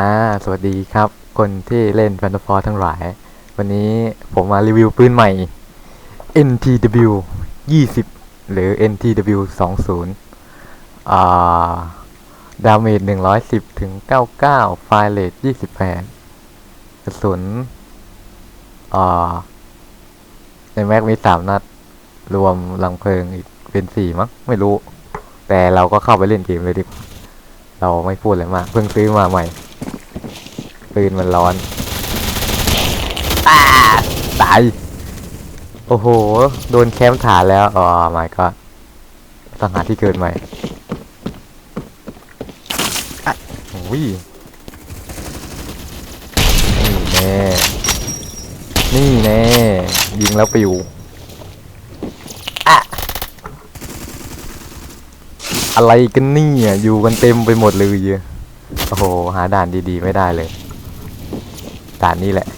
อ่าสวัสดีครับ คนที่เล่น f a n t a f o r ทั้งหลาย วันนี้ผมมารีวิวปืนใหม่ NTW 20 หรือ NTW 20อ่าดาเมจ110 ถึง 99 ไฟเลท28กระสุนอ่าในแม็กมี 3 นัด รวมลังเพลิงอีกเป็น 4 มั้ง ไม่รู้ แต่เราก็เข้าไปเล่นเกมเลยดีเราไม่พูดอะไรมาก เพิ่งซื้อมาใหม่ ปืนมันร้อนอาตาย โอ้โห โดนแคมป์ฐานแล้ว อ๋อไม่ก็ต้องหาที่เกิดใหม่อะโอ้ยนี่แน่นี่แน่ยิงแล้วปิวอะอะไรกันนี่อะอยู่กันเต็มไปหมดเลยอะโอ้โห หาด่านดีๆ ไม่ได้เลย ด่านนี้แหละ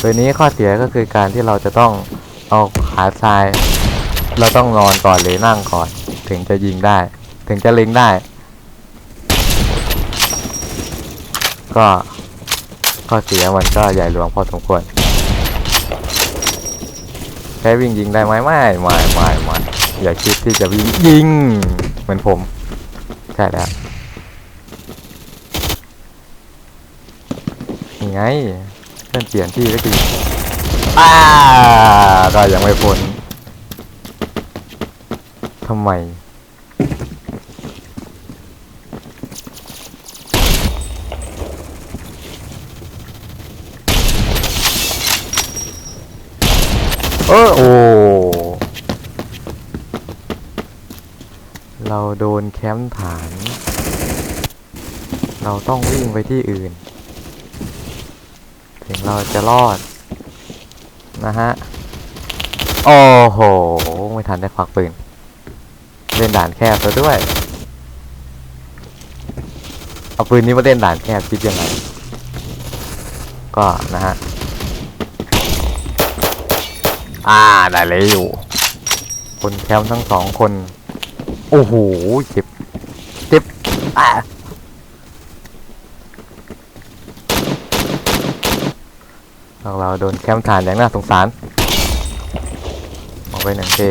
ตัวนี้ข้อเสียก็คือการที่เราจะต้องเอาขาซ้าย เราต้องนอนก่อนหรือนั่งก่อน ถึงจะยิงได้ ถึงจะเล็งได้ ก็ข้อเสียมันก็ใหญ่หลวงพอสมควรแค่วิ่งยิงได้ไหมไม่ไม่ไม่ไม่อย่าคิดที่จะวิ่งยิงเหมือนผม ใช่แล้วยัง ไงเพื่อนเปลี่ยนที่ก็จริงอ้าก็ยังไม่พ้นทำไม เออโอ้ เราโดนแคมป์ฐาน เราต้องวิ่งไปที่อื่น ถึงเราจะรอด นะฮะ โอ้โห ไม่ทันได้ควักปืน เล่นด่านแคบซะด้วย เอาปืนนี้มาเล่นด่านแคบคิดยังไง ก็นะฮะ อ่า ได้เลยอยู่ คนแคมป์ทั้งสองคน โอ้โหเจ็บเจ็บอ่า พวกเราโดนแคมป์ฐานอย่างน่าสงสารออกไปหนึ่งที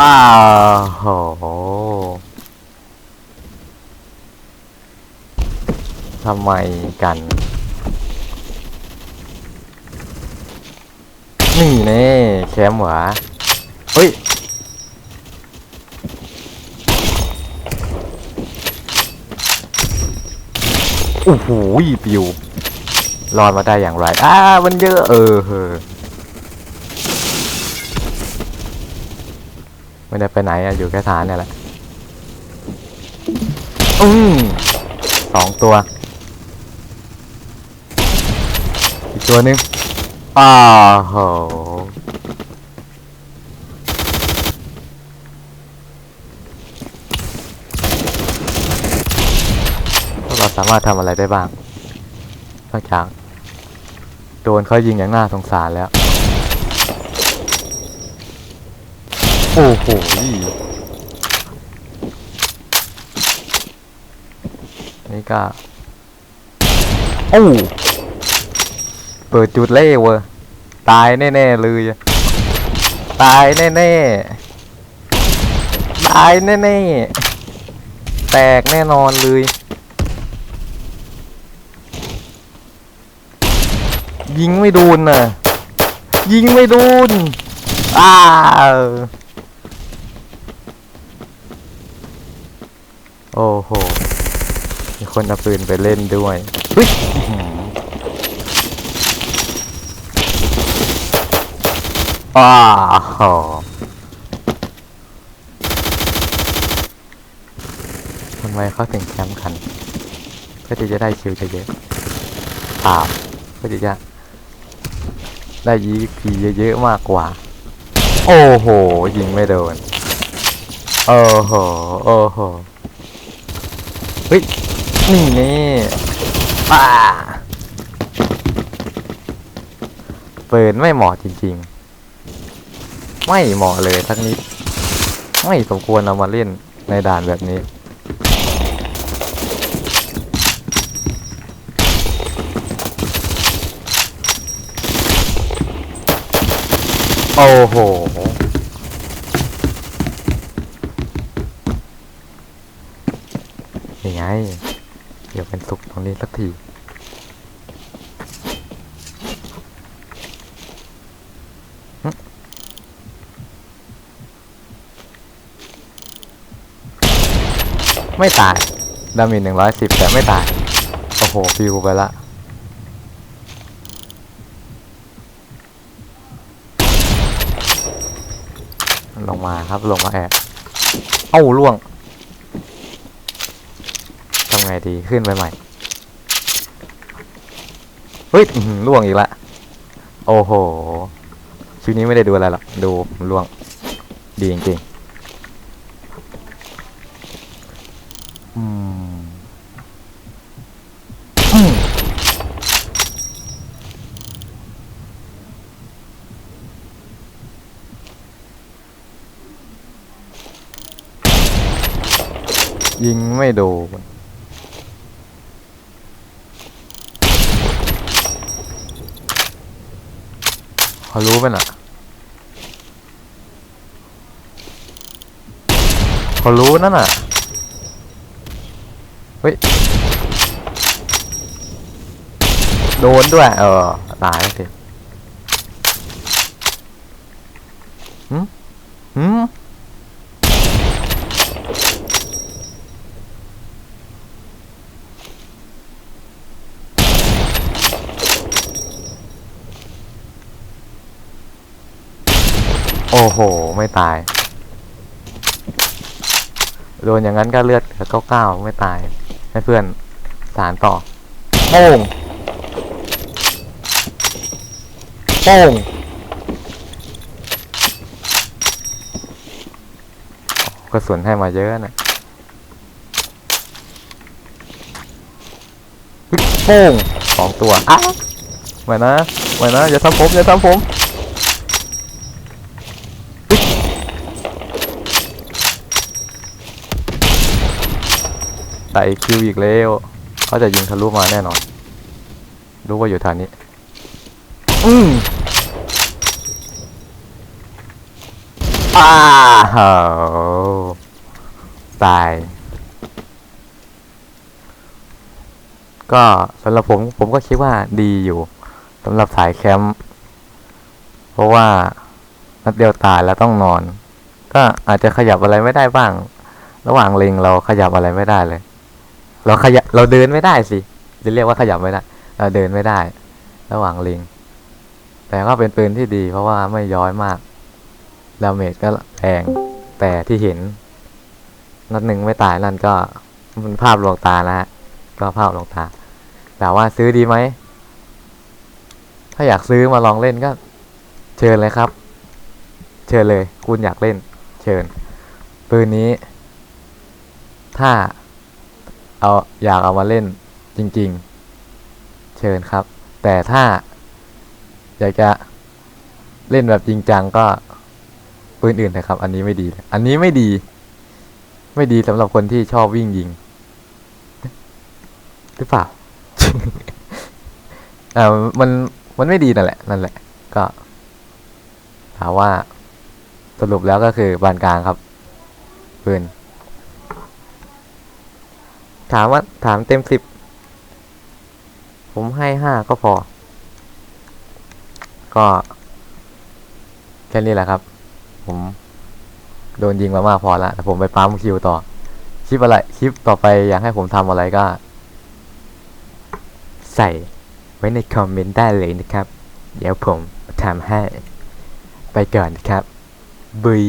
อ้าวโหทำไมกัน นี่แน่แคมป์หวาเฮ้ย โอ้โหปิวรอดมาได้อย่างไรอ้ามันเยอะเออเออไม่ได้ไปไหนอะอยู่แค่ฐานเนี่ยแหละอืมสองตัว อีกตัวนึงอ้าวโห พวกเราสามารถทำอะไรได้บ้างนอกจากโดนเขายิงอย่างน่าสงสารแล้ว โอ้โหนี่ก็โอ้เปิดจุดเล่เวอร์ตายแน่ๆเลยอะตายแน่ๆตายแน่ๆแตกแน่นอนเลย ยิงไม่โดนน่ะ ยิงไม่โดนอ้าวโอ้โห มีคนเอาปืนไปเล่นด้วยเฮ้ยอื้อหือทำไมเขาถึงแคมป์กันเพื่อที่จะได้คิวเยอะๆเปล่าเพื่อที่จะ ได้ยีพีเยอะๆมากกว่า โอ้โห ยิงไม่โดน โอ้โห โอ้โห เฮ้ย นี่นี่ป้าเปิดไม่เหมาะจริงๆ ไม่เหมาะเลยสักนิด ไม่สมควรเอามาเล่นในด่านแบบนี้ โอ้โหยังไง เดี๋ยวเป็นสุกตรงนี้สักที ไม่ตาย ดามินหนึ่งร้อยสิบแต่ไม่ตาย โอ้โหฟิวไปละ ลงมาครับลงมาแอบเอ้าล่วงทำไงดีขึ้นไปใหม่เฮ้ยล่วงอีกละโอ้โหชุดนี้ไม่ได้ดูอะไรหรอกดูล่วงดีจริงๆ ยิงไม่โดนเขารู้ป่ะน่ะเขารู้นั่นน่ะ เฮ้ย โดนด้วย เออ ตายแล้วสิหืมหืม โอ้โห ไม่ตาย โดนอย่างนั้นก็เลือดเหลือเก้าเก้าไม่ตาย ให้เพื่อนสารต่อโป้งโป้งกระสุนให้มาเยอะนะโป้งสองตัวอ้าไม่นะไม่นะอย่าทำผมอย่าทำผม ไต่คิวอีกแล้วเขาจะยิงทะลุมาแน่นอน รู้ว่าอยู่ทางนี้ อืมอ้าโหตาย ก็สำหรับผมผมก็คิดว่าดีอยู่สำหรับสายแคมป์เพราะว่านัดเดียวตายแล้วต้องนอน ก็อาจจะขยับอะไรไม่ได้บ้าง ระหว่างเล็งเราขยับอะไรไม่ได้เลย เราขยับเราเดินไม่ได้สิ จะเรียกว่าขยับไม่ได้เราเดินไม่ได้ ระหว่างเล็งแต่ก็เป็นปืนที่ดี เพราะว่าไม่ย้อยมากดาเมจก็แรงแต่ที่เห็น นัดหนึ่งไม่ตายนั่นก็มันภาพลวงตานะฮะก็ภาพลวงตาแต่ว่าซื้อดีไหม ถ้าอยากซื้อมาลองเล่นก็ เชิญเลยครับ เชิญเลย คุณอยากเล่น เชิญ ปืนนี้ ถ้า เอาอยากเอามาเล่นจริง ๆ เชิญครับ แต่ถ้า อยากจะเล่นแบบจริงจังก็ปืนอื่นนะครับ อันนี้ไม่ดี อันนี้ไม่ดี ไม่ดีสำหรับคนที่ชอบวิ่งยิง หรือเปล่าอ่ามันมันไม่ดีนั่นแหละ นั่นแหละ ก็ถามว่าสรุปแล้วก็คือบานกลางครับปืน ถามว่าถามเต็มสิบผมให้ห้าก็พอ ก็แค่นี้แหละครับ ผมโดนยิงมามากพอแล้วแต่ผมไปปั๊มคิวต่อ คลิปอะไร คลิปต่อไปอยากให้ผมทำอะไรก็ ใส่ไว้ในคอมเมนต์ได้เลยนะครับ เดี๋ยวผมทำให้ ไปก่อนครับบุย